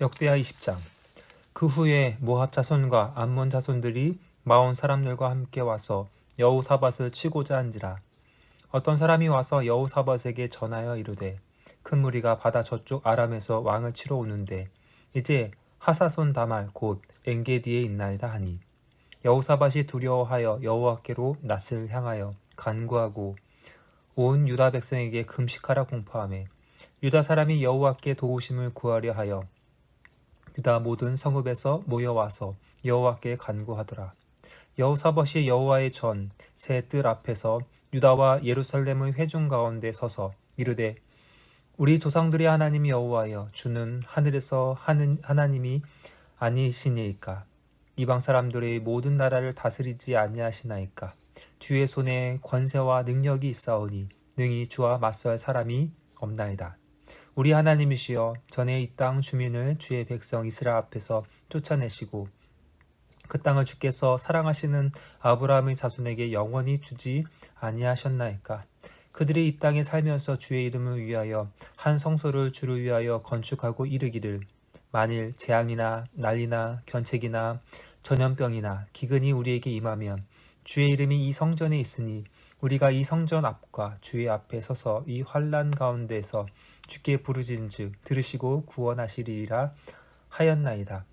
역대하 20장. 그 후에 모압 자손과 암몬 자손들이 마온 사람들과 함께 와서 여호사밧을 치고자 한지라. 어떤 사람이 와서 여호사밧에게 전하여 이르되 큰 무리가 바다 저쪽 아람에서 왕을 치러 오는데 이제 하사손 다말 곧 엔게디에 있나이다 하니 여호사밧이 두려워하여 여호와께로 낯을 향하여 간구하고 온 유다 백성에게 금식하라 공포하며 유다 사람이 여호와께 도우심을 구하려 하여 유다 모든 성읍에서 모여와서 여호와께 간구하더라. 여호사밧이 여호와의 전새뜰 앞에서 유다와 예루살렘의 회중 가운데 서서 이르되 우리 조상들의 하나님 여호와여 주는 하늘에서 하는 하나님이 아니시니이까 이방 사람들의 모든 나라를 다스리지 아니하시나이까 주의 손에 권세와 능력이 있사오니 능히 주와 맞설 사람이 없나이다. 우리 하나님이시여 전에 이 땅 주민을 주의 백성 이스라엘 앞에서 쫓아내시고 그 땅을 주께서 사랑하시는 아브라함의 자손에게 영원히 주지 아니하셨나이까? 그들이 이 땅에 살면서 주의 이름을 위하여 한 성소를 주를 위하여 건축하고 이르기를 만일 재앙이나 난리나 견책이나 전염병이나 기근이 우리에게 임하면 주의 이름이 이 성전에 있으니 우리가 이 성전 앞과 주의 앞에 서서 이 환란 가운데서 주께 부르짖은즉 들으시고 구원하시리라 하였나이다.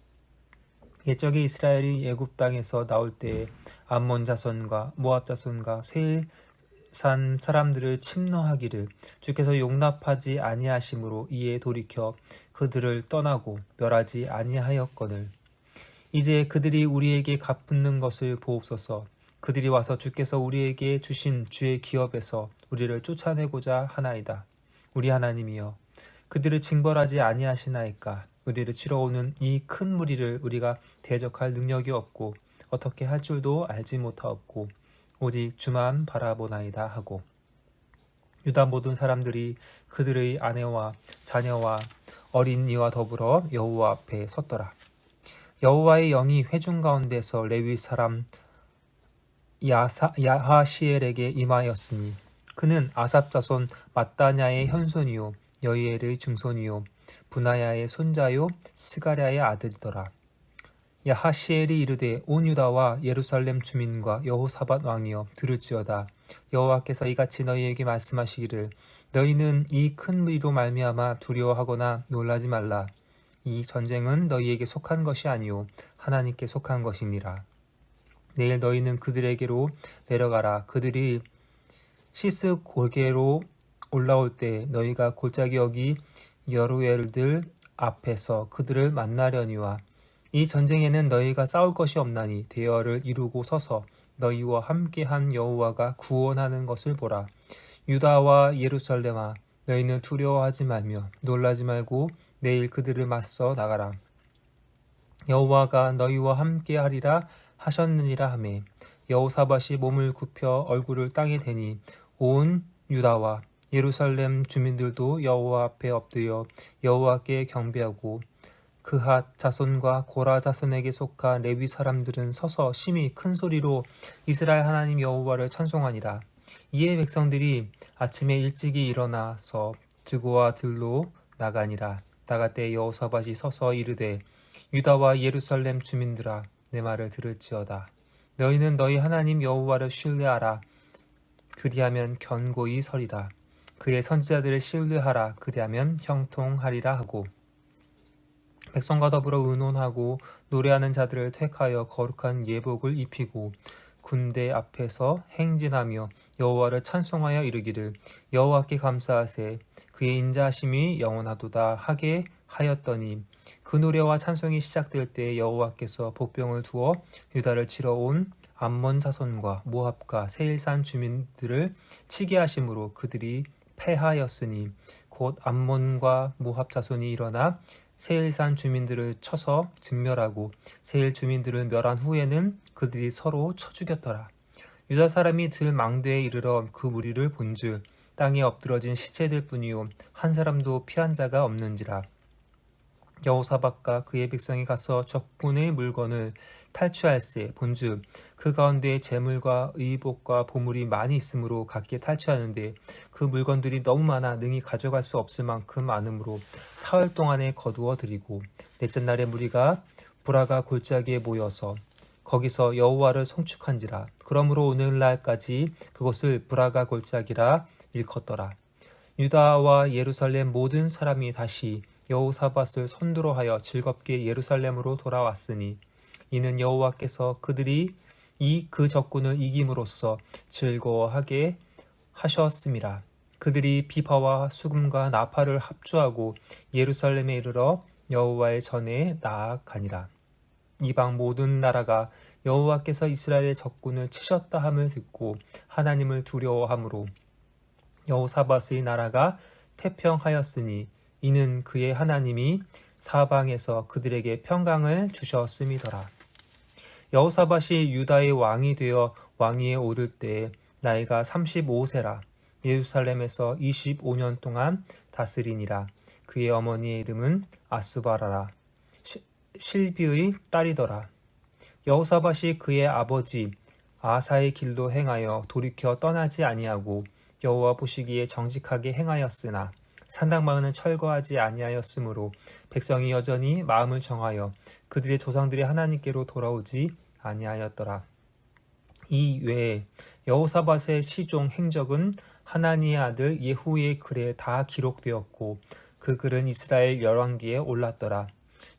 옛적에 이스라엘이 애굽 땅에서 나올 때에 암몬 자손과 모압 자손과 세일 산 사람들을 침노하기를 주께서 용납하지 아니하심으로 이에 돌이켜 그들을 떠나고 멸하지 아니하였거늘. 이제 그들이 우리에게 갚는 것을 보옵소서. 그들이 와서 주께서 우리에게 주신 주의 기업에서 우리를 쫓아내고자 하나이다 우리 하나님이여 그들을 징벌하지 아니하시나이까 우리를 치러 오는 이 큰 무리를 우리가 대적할 능력이 없고 어떻게 할 줄도 알지 못하옵고 오직 주만 바라보나이다 하고 유다 모든 사람들이 그들의 아내와 자녀와 어린 이와 더불어 여호와 앞에 섰더라. 여호와의 영이 회중 가운데서 레위 사람 야사, 야하시엘에게 임하였으니 그는 아삽 자손 마따냐의 현손이요 여이엘의 증손이요 분하야의 손자요 스가랴의 아들이더라. 야하시엘이 이르되 온 유다와 예루살렘 주민과 여호사밧 왕이여 들을지어다. 여호와께서 이같이 너희에게 말씀하시기를 너희는 이 큰 무리로 말미암아 두려워하거나 놀라지 말라. 이 전쟁은 너희에게 속한 것이 아니요 하나님께 속한 것이니라. 내일 너희는 그들에게로 내려가라. 그들이 시스 골게로 올라올 때 너희가 골짜기 여기 여루엘들 앞에서 그들을 만나려니와 이 전쟁에는 너희가 싸울 것이 없나니 대열을 이루고 서서 너희와 함께한 여호와가 구원하는 것을 보라. 유다와 예루살렘아 너희는 두려워하지 말며 놀라지 말고 내일 그들을 맞서 나가라. 여호와가 너희와 함께하리라 하셨느니라 하매 여호사밧이 몸을 굽혀 얼굴을 땅에 대니 온 유다와 예루살렘 주민들도 여호와 앞에 엎드려 여호와께 경배하고 그핫 자손과 고라 자손에게 속한 레위 사람들은 서서 심히 큰 소리로 이스라엘 하나님 여호와를 찬송하니라. 이에 백성들이 아침에 일찍이 일어나서 드고와 들로 나가니라. 나갈 때 여호사밧이 서서 이르되 유다와 예루살렘 주민들아 내 말을 들을지어다. 너희는 너희 하나님 여호와를 신뢰하라. 그리하면 견고히 서리라. 그의 선지자들을 신뢰하라. 그리하면 형통하리라 하고 백성과 더불어 의논하고 노래하는 자들을 택하여 거룩한 예복을 입히고 군대 앞에서 행진하며 여호와를 찬송하여 이르기를 여호와께 감사하세 그의 인자하심이 영원하도다 하게 하였더니 그 노래와 찬송이 시작될 때 여호와께서 복병을 두어 유다를 치러 온 암몬 자손과 모압과 세일산 주민들을 치게 하심으로 그들이 패하였으니 곧 암몬과 모압 자손이 일어나 세일산 주민들을 쳐서 진멸하고 세일 주민들을 멸한 후에는 그들이 서로 쳐 죽였더라. 유다 사람이 들 망대에 이르러 그 무리를 본즉 땅에 엎드러진 시체들 뿐이요 한 사람도 피한 자가 없는지라. 여호사박과 그의 백성이 가서 적군의 물건을 탈취할세 본즉 그 가운데 재물과 의복과 보물이 많이 있으므로 각기 탈취하는데 그 물건들이 너무 많아 능히 가져갈 수 없을 만큼 많으므로 사흘 동안에 거두어 드리고 넷째 날에 무리가 브라가 골짜기에 모여서 거기서 여호와를 송축한지라. 그러므로 오늘날까지 그것을 브라가 골짜기라 일컫더라. 유다와 예루살렘 모든 사람이 다시 여호사밧을 선두로 하여 즐겁게 예루살렘으로 돌아왔으니 이는 여호와께서 그들이 이 그 적군을 이김으로써 즐거워하게 하셨음이라 그들이 비파와 수금과 나팔을 합주하고 예루살렘에 이르러 여호와의 전에 나아가니라. 이방 모든 나라가 여호와께서 이스라엘의 적군을 치셨다 함을 듣고 하나님을 두려워하므로 여호사밧의 나라가 태평하였으니 이는 그의 하나님이 사방에서 그들에게 평강을 주셨음이더라. 여호사밧이 유다의 왕이 되어 왕위에 오를 때 나이가 35세라 예루살렘에서 25년 동안 다스리니라. 그의 어머니의 이름은 아수바라라. 시- 실비의 딸이더라. 여호사밧이 그의 아버지 아사의 길로 행하여 돌이켜 떠나지 아니하고 여호와 보시기에 정직하게 행하였으나 산당마을은 철거하지 아니하였으므로 백성이 여전히 마음을 정하여 그들의 조상들이 하나님께로 돌아오지 아니하였더라. 이 외에 여호사밧의 시종 행적은 하나니의 아들 예후의 글에 다 기록되었고 그 글은 이스라엘 열왕기에 올랐더라.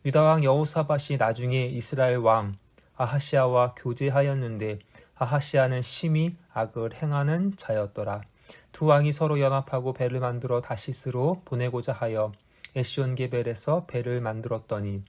유다 왕 여호사밧이 나중에 이스라엘 왕 아하시아와 교제하였는데 아하시아는 심히 악을 행하는 자였더라. 두 왕이 서로 연합하고 배를 만들어 다시스로 보내고자 하여 에시온 게벨에서 배를 만들었더니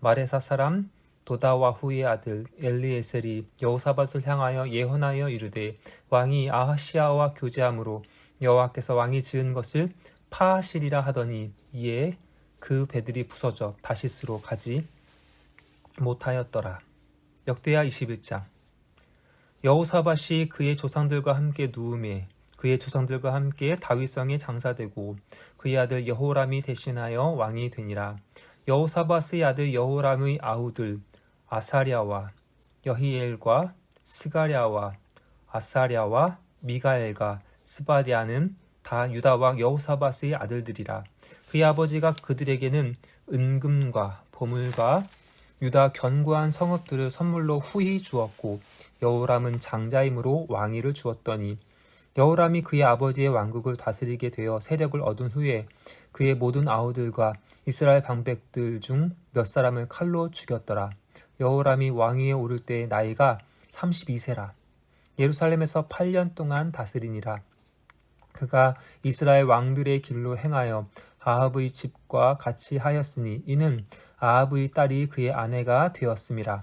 마레사 사람 도다와후의 아들 엘리에셀이 여호사밧을 향하여 예언하여 이르되 왕이 아하시아와 교제함으로 여호와께서 왕이 지은 것을 파하시리라 하더니 이에 그 배들이 부서져 다시스로 가지 못하였더라. 역대하 21장 여호사밧이 그의 조상들과 함께 누움에 그의 조상들과 함께 다윗성에 장사되고 그의 아들 여호람이 대신하여 왕이 되니라. 여호사밧의 아들 여호람의 아우들 아사랴와 여히엘과 스가랴와 아사랴와 미가엘과 스바디아는 다 유다 왕 여호사밧의 아들들이라. 그의 아버지가 그들에게는 은금과 보물과 유다 견고한 성읍들을 선물로 후히 주었고 여호람은 장자임으로 왕위를 주었더니 여호람이 그의 아버지의 왕국을 다스리게 되어 세력을 얻은 후에 그의 모든 아우들과 이스라엘 방백들 중 몇 사람을 칼로 죽였더라. 여호람이 왕위에 오를 때 나이가 32세라. 예루살렘에서 8년 동안 다스리니라. 그가 이스라엘 왕들의 길로 행하여 아합의 집과 같이 하였으니 이는 아합의 딸이 그의 아내가 되었음이라.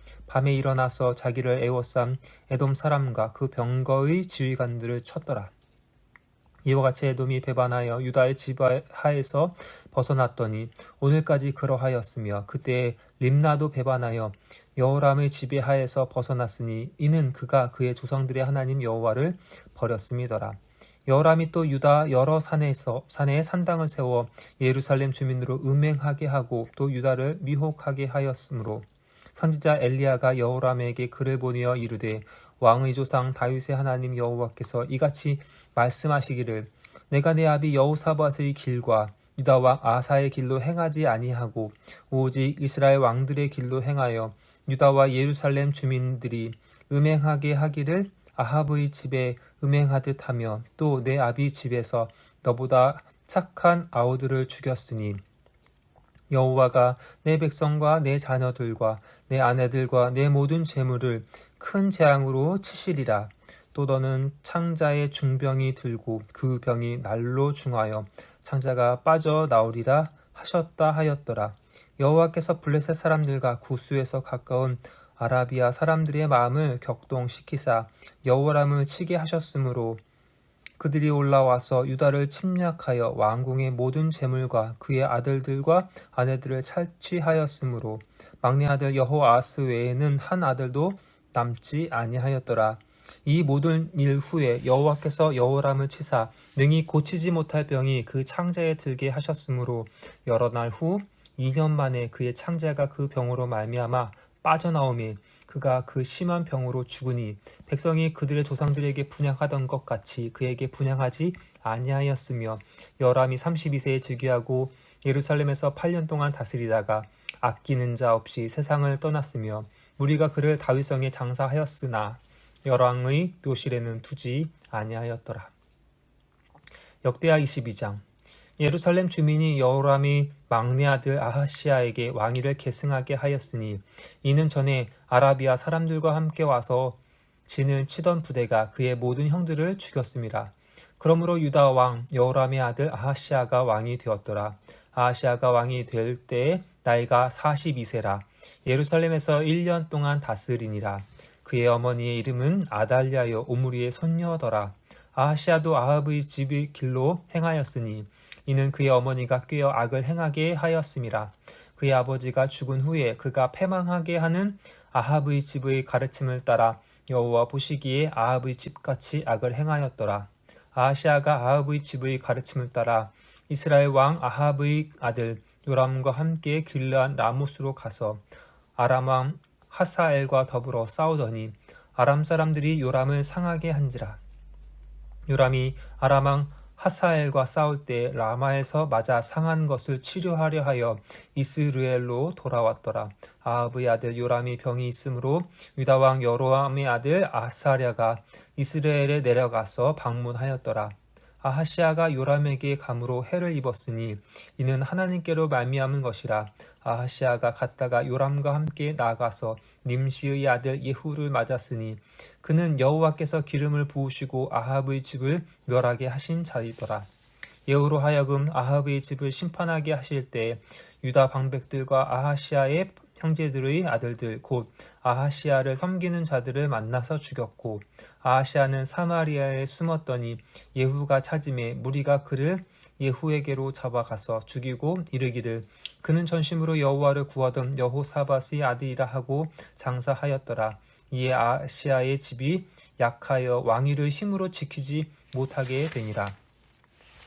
밤에 일어나서 자기를 애워싼 에돔 사람과 그 병거의 지휘관들을 쳤더라. 이와 같이 에돔이 배반하여 유다의 지배하에서 벗어났더니 오늘까지 그러하였으며 그때 림나도 배반하여 여호람의 지배하에서 벗어났으니 이는 그가 그의 조상들의 하나님 여호와를 버렸음이더라. 여호람이 또 유다 여러 산에서 산에 산당을 세워 예루살렘 주민으로 음행하게 하고 또 유다를 미혹하게 하였으므로 선지자 엘리야가 여호람에게 글을 보내어 이르되 왕의 조상 다윗의 하나님 여호와께서 이같이 말씀하시기를 내가 내 아비 여호사밧의 길과 유다 왕 아사의 길로 행하지 아니하고 오직 이스라엘 왕들의 길로 행하여 유다와 예루살렘 주민들이 음행하게 하기를 아합의 집에 음행하듯 하며 또 내 아비 집에서 너보다 착한 아우들을 죽였으니 여호와가 내 백성과 내 자녀들과 내 아내들과 내 모든 재물을 큰 재앙으로 치시리라. 또 너는 창자의 중병이 들고 그 병이 날로 중하여 창자가 빠져 나오리라 하셨다 하였더라. 여호와께서 블레셋 사람들과 구스에서 가까운 아라비아 사람들의 마음을 격동시키사 여호람을 치게 하셨으므로 그들이 올라와서 유다를 침략하여 왕궁의 모든 재물과 그의 아들들과 아내들을 탈취하였으므로 막내 아들 여호아스 외에는 한 아들도 남지 아니하였더라. 이 모든 일 후에 여호와께서 여호람을 치사 능히 고치지 못할 병이 그 창자에 들게 하셨으므로 여러 날 후 2년 만에 그의 창자가 그 병으로 말미암아 빠져나오매 그가 그 심한 병으로 죽으니 백성이 그들의 조상들에게 분양하던 것 같이 그에게 분양하지 아니하였으며 여람이 32세에 즉위하고 예루살렘에서 8년 동안 다스리다가 아끼는 자 없이 세상을 떠났으며 무리가 그를 다윗성에 장사하였으나 여왕의 묘실에는 두지 아니하였더라. 역대하 22장 예루살렘 주민이 여호람이 막내 아들 아하시아에게 왕위를 계승하게 하였으니 이는 전에 아라비아 사람들과 함께 와서 진을 치던 부대가 그의 모든 형들을 죽였습니다. 그러므로 유다 왕 여호람의 아들 아하시아가 왕이 되었더라. 아하시아가 왕이 될 때에 나이가 42세라. 예루살렘에서 1년 동안 다스리니라. 그의 어머니의 이름은 아달랴요 오므리의 손녀더라. 아하시아도 아합의 집의 길로 행하였으니 이는 그의 어머니가 꾀어 악을 행하게 하였음이라. 그의 아버지가 죽은 후에 그가 패망하게 하는 아합의 집의 가르침을 따라 여호와 보시기에 아합의 집같이 악을 행하였더라. 아하시아가 아합의 집의 가르침을 따라 이스라엘 왕 아합의 아들 요람과 함께 길르한 라모스로 가서 아람 왕 하사엘과 더불어 싸우더니 아람 사람들이 요람을 상하게 한지라. 요람이 아람 왕 하사엘과 싸울 때 라마에서 맞아 상한 것을 치료하려 하여 이스르엘로 돌아왔더라. 아합의 아들 요람이 병이 있으므로 유다 왕 여로함의 아들 아사랴가 이스라엘에 내려가서 방문하였더라. 아하시아가 요람에게 감으로 해를 입었으니 이는 하나님께로 말미암은 것이라. 아하시아가 갔다가 요람과 함께 나가서 님시의 아들 예후를 맞았으니 그는 여호와께서 기름을 부으시고 아합의 집을 멸하게 하신 자이더라. 예후로 하여금 아합의 집을 심판하게 하실 때 유다 방백들과 아하시아의 형제들의 아들들 곧 아하시아를 섬기는 자들을 만나서 죽였고 아하시아는 사마리아에 숨었더니 예후가 찾음에 무리가 그를 예후에게로 잡아가서 죽이고 이르기를 그는 전심으로 여호와를 구하던 여호사밧의 아들이라 하고 장사하였더라. 이에 아시아의 집이 약하여 왕위를 힘으로 지키지 못하게 되니라.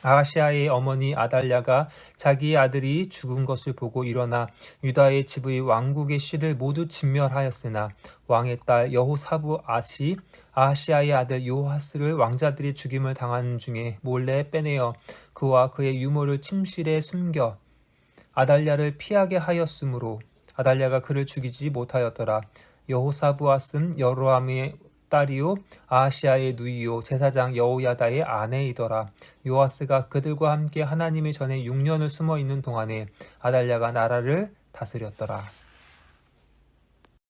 아시아의 어머니 아달랴가 자기의 아들이 죽은 것을 보고 일어나 유다의 집의 왕국의 씨를 모두 진멸하였으나 왕의 딸 여호사부 아시 아시아의 아들 요하스를 왕자들이 죽임을 당하는 중에 몰래 빼내어 그와 그의 유모를 침실에 숨겨 아달랴를 피하게 하였으므로 아달랴가 그를 죽이지 못하였더라. 여호사부아스는 여로함의 딸이요 아시아의 누이요 제사장 여호야다의 아내이더라. 요아스가 그들과 함께 하나님의 전에 6년을 숨어 있는 동안에 아달랴가 나라를 다스렸더라.